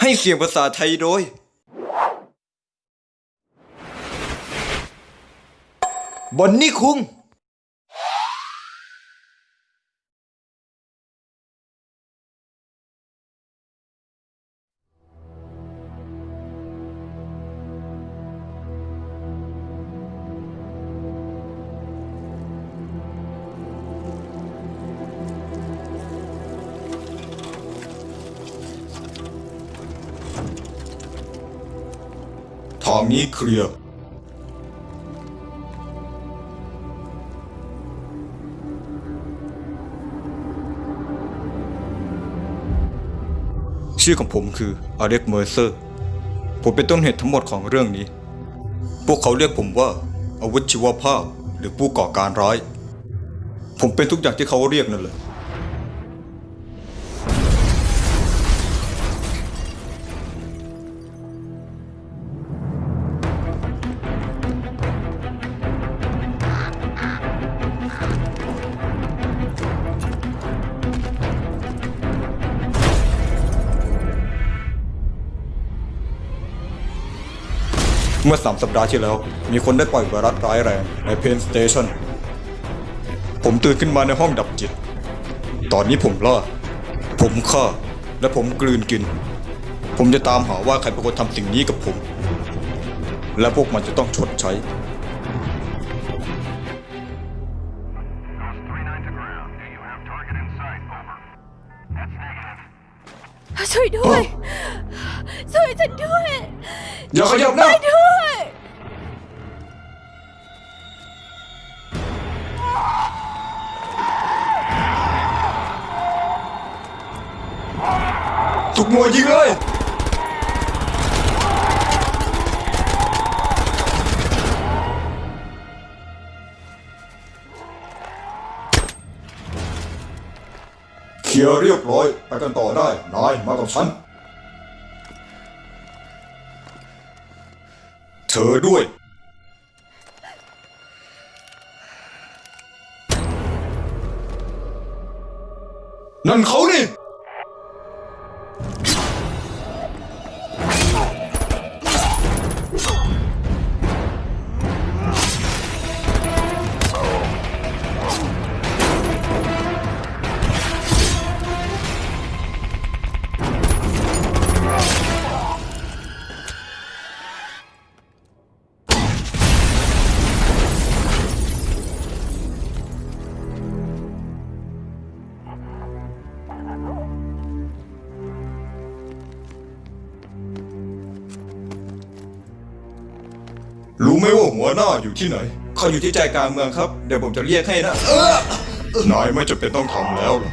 ให้เสียงภาษาไทยโดย บอนนี่คุงางนี้เคลียร์ชื่อของผมคืออเล็กเมอร์เซอร์ ผมเป็นต้นเหตุทั้งหมดของเรื่องนี้ พวกเขาเรียกผมว่าอาวุธชีวภาพหรือผู้ก่อการร้าย ผมเป็นทุกอย่างที่เขาเรียกนั่นแหละ เมื่อสามสัปดาห์ที่แล้ว มีคนได้ปล่อยไวรัสร้ายแรงในเพนสเตชันผมตื่นขึ้นมาในห้องดับจิต ตอนนี้ผมล่า ผมฆ่า และผมกลืนกิน ผมจะตามหาว่าใครเป็นคนทำสิ่งนี้กับผม และพวกมันจะต้องชดใช้39 to ground. Do you have target in sight? Over. That's negative. ช่วยด้วย ช่วยฉันด้วย อย่าขยับนะุกหน่วยยิงเลยเคลียร์เรียบร้อย ไปกันต่อได้ นาย มากับฉัน เธอด้วยนั่นเขานี่ หมว่าหัวหน้าอยู่ที่ไหน เขาอยู่ที่ใจกลางเมืองครับ เดี๋ยวผมจะเรียกให้นะ เออนายไม่จำเป็นต้องทำแล้วหรอก